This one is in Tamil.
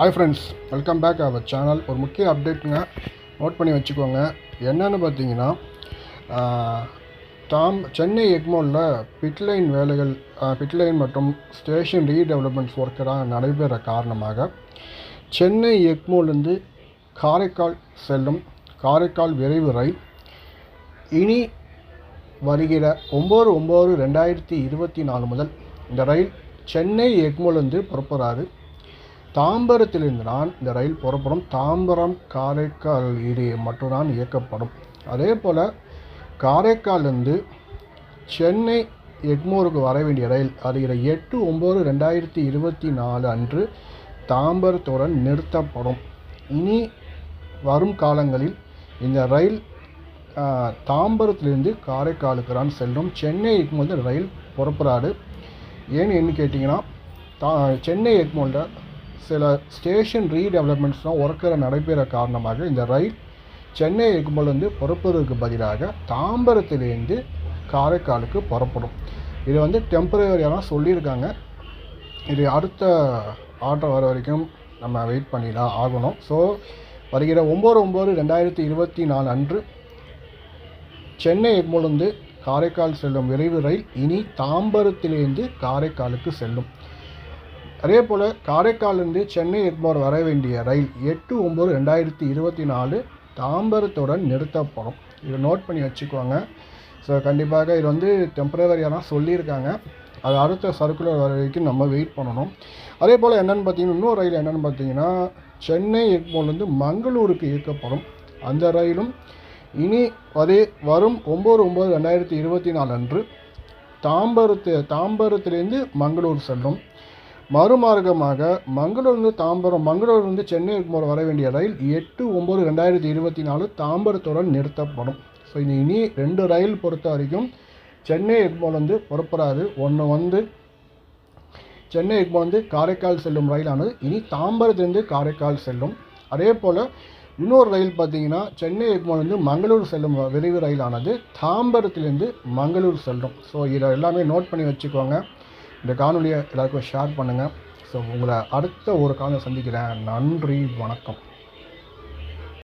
Hi friends welcome back our channel ஒரு முக்கிய அப்டேட்டுங்க நோட் பண்ணி வச்சுக்கோங்க. என்னன்னு பார்த்தீங்கன்னா தாம் சென்னை எக்மோலில் பிட்லைன் வேலைகள் பிட்லைன் மற்றும் ஸ்டேஷன் ரீடெவலப்மெண்ட்ஸ் ஒர்க்கெல்லாம் நடைபெற காரணமாக சென்னை எக்மோலேருந்து காரைக்கால் செல்லும் காரைக்கால் விரைவு ரயில் இனி வருகிற ஒம்பது ஒம்பது ரெண்டாயிரத்தி இருபத்தி நாலு முதல் இந்த ரயில் சென்னை எக்மோலேருந்து புறப்படுறாரு தாம்பரத்திலிருந்து தான் இந்த ரயில் புறப்படும் தாம்பரம் காரைக்கால் இடையே மட்டும்தான் இயக்கப்படும். அதே போல் காரைக்கால்லேருந்து சென்னை எக்மோருக்கு வர வேண்டிய ரயில் வருகிற எட்டு ஒம்பது ரெண்டாயிரத்தி இருபத்தி நாலு அன்று தாம்பரத்துடன் நிறுத்தப்படும். இனி வரும் காலங்களில் இந்த ரயில் தாம்பரத்திலிருந்து காரைக்காலுக்கு தான் செல்லும். சென்னை எக்மோல் ரயில் புறப்படாது. ஏன்னு என்ன கேட்டிங்கன்னா தா சென்னை எக்மோலில் சில ஸ்டேஷன் ரீடெவலப்மெண்ட்ஸ்லாம் ஒர்க்கில் நடைபெற காரணமாக இந்த ரயில் சென்னை இருக்கும்போது புறப்படுறதுக்கு பதிலாக தாம்பரத்திலேருந்து காரைக்காலுக்கு புறப்படும். இது வந்து டெம்பரரியாக சொல்லியிருக்காங்க. இது அடுத்த ஆர்டர் வர வரைக்கும் நம்ம வெயிட் பண்ணி தான் ஆகணும். ஸோ வருகிற ஒம்பது ஒம்பது ரெண்டாயிரத்தி இருபத்தி நாலு அன்று சென்னை எக்மோலிருந்து காரைக்கால் செல்லும் விரைவு ரயில் இனி தாம்பரத்திலேருந்து காரைக்காலுக்கு செல்லும். அதே போல் காரைக்காலிருந்து சென்னை எக்மோர் வர வேண்டிய ரயில் எட்டு ஒம்பது ரெண்டாயிரத்தி இருபத்தி நாலு தாம்பரத்துடன் நிறுத்தப்படும். இதை நோட் பண்ணி வச்சுக்கோங்க. ஸோ கண்டிப்பாக இது வந்து டெம்பரவரியாக தான் சொல்லியிருக்காங்க. அது அடுத்த சர்க்குலர் வர வரைக்கும் நம்ம வெயிட் பண்ணணும். அதே போல் என்னென்னு பார்த்தீங்கன்னா இன்னொரு ரயில் என்னென்னு பார்த்தீங்கன்னா சென்னை எக்மோர்லேருந்து மங்களூருக்கு இயக்கப்படும். அந்த ரயிலும் இனி அதே வரும் ஒம்பது ஒம்பது ரெண்டாயிரத்தி இருபத்தி நாலு அன்று தாம்பரத்து தாம்பரத்துலேருந்து மங்களூர் செல்லும். மறுமார்க்கமாக மங்களூர்லேருந்து தாம்பரம் மங்களூர்லேருந்து சென்னை போகிற வர வேண்டிய ரயில் எட்டு ஒம்பது ரெண்டாயிரத்தி இருபத்தி நாலு தாம்பரத்துடன் நிறுத்தப்படும். ஸோ இது இனி ரெண்டு ரயில் பொறுத்த வரைக்கும் சென்னை எக்மோர்லேருந்து புறப்படாது. ஒன்று வந்து சென்னை எக்மோர் வந்து காரைக்கால் செல்லும் ரயிலானது. இனி தாம்பரத்துலேருந்து காரைக்கால் செல்லும். அதே போல் இன்னொரு ரயில் பார்த்தீங்கன்னா சென்னை எக்மோர்லேருந்து மங்களூர் செல்லும் விரைவு ரயிலானது. தாம்பரத்துலேருந்து மங்களூர் செல்லும். ஸோ இதை எல்லாமே நோட் பண்ணி வச்சுக்கோங்க. இந்த காணொலியை எல்லாருக்கும் ஷேர் பண்ணுங்கள் ஸோ உங்களை அடுத்த ஒரு காணொலி சந்திக்கிறேன். நன்றி வணக்கம்.